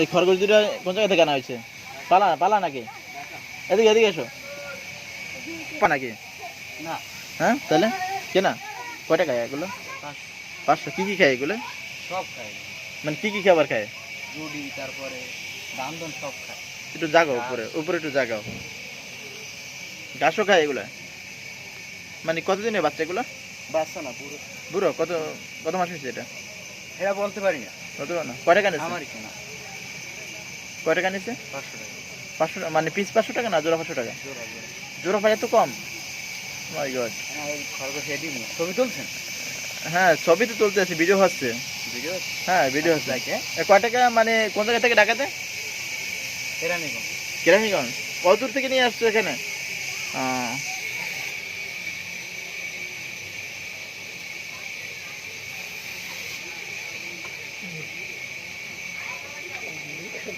এই খরগোশ দুটো কোন জায়গা থেকে আনা হয়েছে? পালা পালা নাকি? এদিকে এদিকে এসো। পা নাকি? না। হ্যাঁ তাহলে? কেনা কয় টাকা এগুলো? পাঁচশো। কি কি খায় এগুলো? সব খায়। মানে কি কি খাবার খায়? রুটি তারপরে রান্ধন সব খায়। একটু জাগাও উপরে উপরে একটু জাগাও। ঘাসও খায় এগুলা? মানে কতদিনের বাচ্চা এগুলো? বাচ্চা না পুরো বুড়ো? কত কত মাস হয়েছে এটা? এটা বলতে পারি না। কত না? কয় টাকা নিচ্ছে আমারই কেনা। কয় টাকা নিচ্ছে পাঁচশো টাকা। পাঁচশো মানে পিস পাঁচশো টাকা না জোড়া পাঁচশো টাকা? জোড়া জোড়া। তো এত কম মাই গড ছবি তুলছেন? হ্যাঁ ছবি তো তুলতে আছে ভিডিও হচ্ছে। ভিডিও হ্যাঁ ভিডিও হচ্ছে। দেখে কয় টাকা মানে কোন জায়গা থেকে ডাকাতে? কেরানীগঞ্জ। কেরানীগঞ্জ। কত দূর থেকে নিয়ে আসছো এখানে? আহ,